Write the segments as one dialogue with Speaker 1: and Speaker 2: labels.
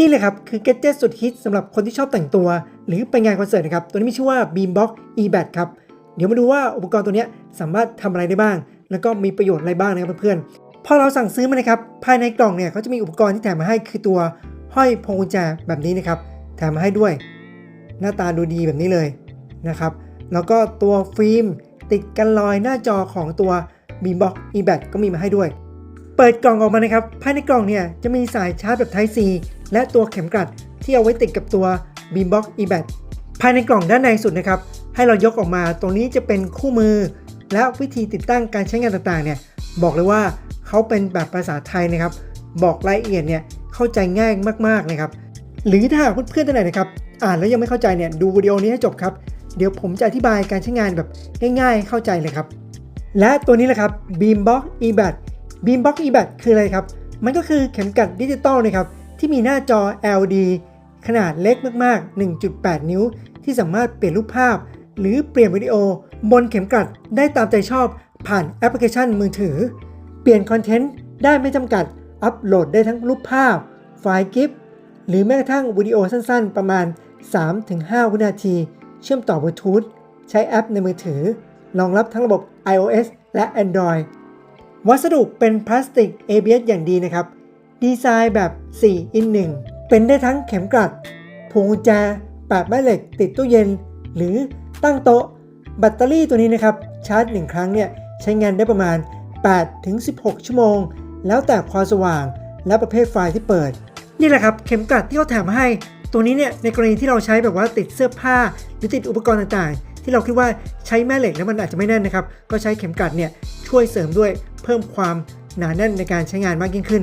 Speaker 1: นี่เลยครับ คือ g a d g e t สุดฮิตสำหรับคนที่ชอบแต่งตัว หรือไปงานคอนเสิร์ตนะครับ ตัวนี้มีชื่อว่า Beambox eBat ครับ เดี๋ยวมาดูว่าอุปกรณ์ตัวนี้สามารถทำอะไรได้บ้าง แล้วก็มีประโยชน์อะไรบ้างนะครับเพื่อนๆพอเราสั่งซื้อมานะครับภายในกล่องเนี่ยเขาจะมีอุปกรณ์ที่แถมมาให้คือตัวห้อยพวงกุญแจแบบนี้นะครับแถมมาให้ด้วย หน้าตาดูดีแบบนี้เลยนะครับแล้วก็ตัวฟิล์มติดกันรอยหน้าจอของตัว Beambox eBat ก็มีมาให้ด้วย เปิดกล่องออกมานะครับภายในกล่องเนี่ยจะมีสายชาร์จแบบ Type C และตัวเข็มกลัดที่เอาไว้ติดกับตัว Beambox eBat ภายในกล่องด้านในสุดนะครับ ให้เรายกออกมาตรงนี้จะเป็นคู่มือ และวิธีติดตั้งการใช้งานต่างๆเนี่ยบอกเลยว่าเขาเป็นแบบภาษาไทยนะครับ บอกรายละเอียดเนี่ยเข้าใจง่ายมากๆนะครับหรือถ้าหากเพื่อนๆท่านไหนนะครับอ่านแล้วยังไม่เข้าใจเนี่ยดูวิดีโอนี้ให้จบครับเดี๋ยวผมจะอธิบายการใช้งานแบบง่ายๆ เข้าใจเลยครับ และตัวนี้แหละครับ Beambox eBat Beambox eBat คืออะไรครับ มันก็คือเข็มกลัดดิจิตอลนะครับ ที่มีหน้าจอ L.D. ขนาดเล็กมากๆ 1.8 นิ้ว ที่สามารถเปลี่ยนรูปภาพ หรือเปลี่ยนวิดีโอ บนเข็มกลัดได้ตามใจชอบผ่านแอปพลิเคชันมือถือ เปลี่ยนคอนเทนต์ได้ไม่จำกัด อัปโหลดได้ทั้งรูปภาพ ไฟล์กิฟหรือแม้กระทั่งวิดีโอสั้นๆ ประมาณ 3-5 วินาที เชื่อมต่อบลูทูธใช้แอปในมือถือ รองรับทั้งระบบ iOS และ Android วัสดุเป็นพลาสติก ABS อย่างดีนะครับ ดีไซน์แบบ 4 in 1 เป็นได้ทั้งเข็มกลัดพวงกุญแจแปะแม่เหล็กติดตู้เย็น หรือตั้งโต๊ะ แบตเตอรี่ตัวนี้นะครับ ชาร์จ 1 ครั้งเนี่ย ใช้งานได้ประมาณ 8-16 ชั่วโมง แล้วแต่ความสว่างและประเภทไฟล์ที่เปิด นี่แหละครับ เข็มกลัดที่เขาแถมมาให้ ตัวนี้เนี่ยในกรณีที่เราใช้แบบว่าติดเสื้อผ้า หรือติดอุปกรณ์ต่างๆ ที่เราคิดว่าใช้แม่เหล็กแล้วมันอาจจะไม่แน่นนะครับก็ใช้เข็มกลัดเนี่ยช่วยเสริมด้วยเพิ่มความหนาแน่นในการใช้งานมากยิ่งขึ้น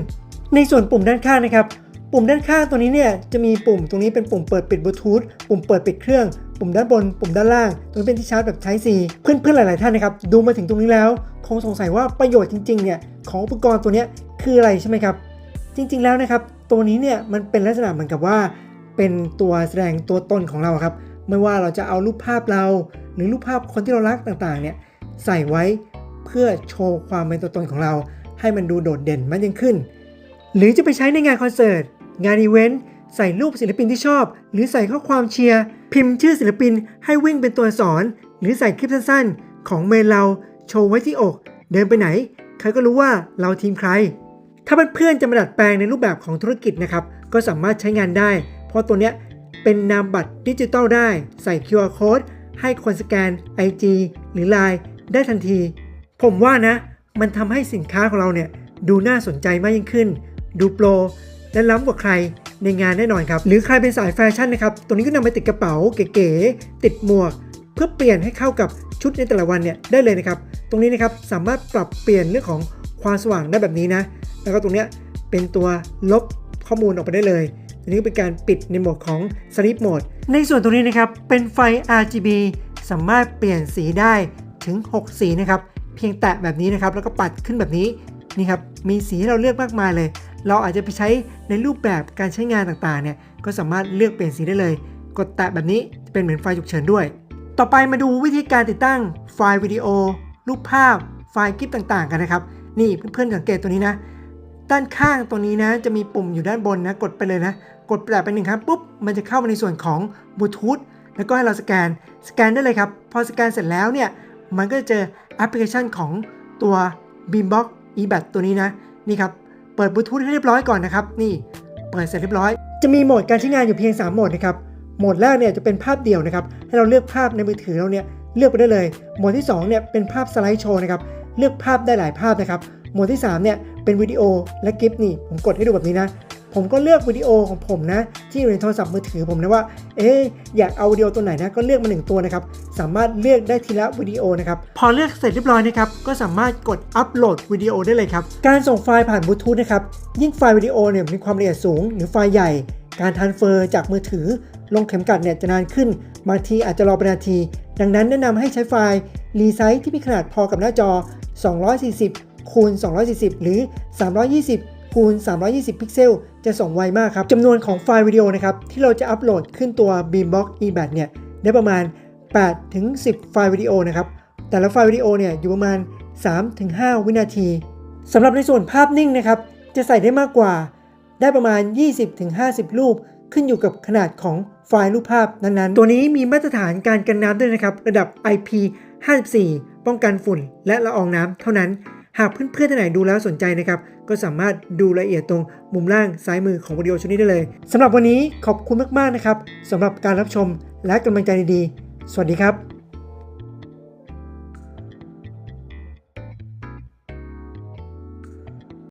Speaker 1: ในส่วนปุ่มด้านข้างนะครับ ปุ่มด้านข้างตัวนี้เนี่ยจะมีปุ่มตรงนี้เป็นปุ่มเปิดปิดบลูทูธปุ่มเปิดปิดเครื่อง ปุ่มด้านบน ปุ่มด้านล่าง ตรงนี้เป็นที่ชาร์จแบบ Type C เพื่อนๆหลายๆท่านนะครับดูมาถึงตรงนี้แล้วคงสงสัยว่าประโยชน์จริงๆเนี่ยของอุปกรณ์ตัวนี้คืออะไรใช่ไหมครับ จริง ๆแล้วนะครับตัวนี้เนี่ยมันเป็นลักษณะเหมือนกับว่า เป็นตัวแสดงตัวตนของเราครับไม่ว่าเราจะเอารูปภาพเรา หรือรูปภาพคนที่เรารักต่างๆเนี่ยใส่ไว้เพื่อโชว์ความเป็นตัวตนของเรา ให้มันดูโดดเด่นมากยิ่งขึ้น หรือจะไปใช้ในงานคอนเสิร์ต งานอีเวนต์ใส่รูปศิลปินที่ชอบ หรือใส่ข้อความเชียร์พิมพ์ชื่อศิลปินให้วิ่งเป็นตัวอักษร หรือใส่คลิปสั้นๆ ของเมนเราโชว์ไว้ที่อก เดินไปไหน ใครก็รู้ว่าเราทีมใคร ถ้าเพื่อนๆจะมาดัดแปลงในรูปแบบของธุรกิจนะครับ ก็สามารถใช้งานได้ เพราะตัวเนี้ยเป็นนามบัตรดิจิตอลได้ ใส่ QR code ให้คนสแกน IG หรือ Line ได้ทันที ผมว่านะ มันทำให้สินค้าของเราเนี่ยดูน่าสนใจมากยิ่งขึ้น ดูโปรและล้ำกว่าใครในงานแน่นอนครับ หรือใครเป็นสายแฟชั่นนะครับ ตัวนี้ก็นำไปติดกระเป๋าเก๋ๆติดหมวก เพื่อเปลี่ยนให้เข้ากับชุดในแต่ละวันเนี่ยได้เลยนะครับ ตรงนี้นะครับสามารถปรับเปลี่ยนเรื่องของความสว่างได้แบบนี้นะ แล้วก็ตรงเนี้ยเป็นตัวลบข้อมูลออกไปได้เลยอันนี้เป็นการปิดในโหมดของ Sleep Mode ในส่วนตรงนี้นะครับเป็นไฟ RGB สามารถเปลี่ยนสีได้ถึง 6 สีนะครับ เพียงแตะแบบนี้นะครับ แล้วก็ปัดขึ้นแบบนี้นี่ครับมีสีให้เราเลือกมากมายเลย เราอาจจะไปใช้ในรูปแบบการใช้งานต่างๆเนี่ยก็สามารถเลือกเปลี่ยนสีได้เลย กดแตะแบบนี้เป็นเหมือนไฟฉุกเฉินด้วย ต่อไปมาดูวิธีการติดตั้งไฟล์วิดีโอ รูปภาพ ไฟล์คลิปต่างๆ กันนะครับ นี่เพื่อนๆสังเกตตัวนี้นะ ด้านข้างตัวนี้นะ จะมีปุ่มอยู่ด้านบนนะ กดไปเลยนะ กดแตะไปหนึ่งครั้งปุ๊บ มันจะเข้ามาในส่วนของบลูทูธแล้วก็ให้เราสแกน สแกนได้เลยครับ พอสแกนเสร็จแล้วเนี่ย มันก็จะเจอแอปพลิเคชันของตัว Beambox eBat ตัวนี้นะ นี่ครับ เปิดบลูทูธให้เรียบร้อยก่อนนะครับ นี่ เปิดเสร็จเรียบร้อย จะมีโหมดการใช้งานอยู่เพียง 3 โหมดนะครับ โหมดแรกเนี่ยจะเป็นภาพเดี่ยวนะครับ ให้เราเลือกภาพในมือถือเราเนี่ยเลือกไปได้เลย โหมดที่2เนี่ยเป็นภาพสไลด์โชว์นะครับ เลือกภาพได้หลายภาพนะครับ โหมดที่3เนี่ยเป็นวิดีโอและกิฟต์นี่ ผมกดให้ดูแบบนี้นะ ผมก็เลือกวิดีโอของผมนะ ที่อยู่ในโทรศัพท์มือถือผมนะว่า เอ๊ะอยากเอาวิดีโอตัวไหนนะก็เลือกมาหนึ่งตัวนะครับ สามารถเลือกได้ทีละวิดีโอนะครับพอเลือกเสร็จเรียบร้อยนะครับก็สามารถกดอัปโหลดวิดีโอได้เลยครับการส่งไฟล์ผ่านบลูทูธนะครับยิ่งไฟล์วิดีโอเนี่ยมีความละเอียดสูง หรือไฟล์ใหญ่ การทรานสเฟอร์จากมือถือ ลงเข็มกลัดเนี่ยจะนานขึ้นบางทีอาจจะรอเป็นนาที ดังนั้นแนะนำให้ใช้ไฟล์รีไซส์ที่มีขนาดพอกับหน้าจอ 240คูณ240 หรือ 320 คูณ 320 พิกเซล จะส่งไวมากครับจำนวนของไฟล์วิดีโอนะครับ ที่เราจะอัปโหลดขึ้นตัว Beambox eBat เนี่ย ได้ประมาณ 8 ถึง 10 ไฟล์วิดีโอนะครับ แต่ละไฟล์วิดีโอเนี่ย อยู่ประมาณ 3 ถึง 5 วินาทีสำหรับในส่วนภาพนิ่งนะครับ จะใส่ได้มากกว่า ได้ประมาณ 20 ถึง 50 รูป ขึ้นอยู่กับขนาดของไฟล์รูปภาพนั้นๆ ตัวนี้มีมาตรฐานการกันน้ำด้วยนะครับ ระดับ IP54 ป้องกันฝุ่น และละอองน้ำเท่านั้น หากเพื่อนๆท่านไหนดูแล้วสนใจนะครับก็สามารถดูรายละเอียดตรงมุมล่างซ้ายมือของวิดีโอชุดนี้ได้เลยสำหรับวันนี้ขอบคุณมากๆนะครับสำหรับการรับชมและกำลังใจดีๆ สวัสดีครับ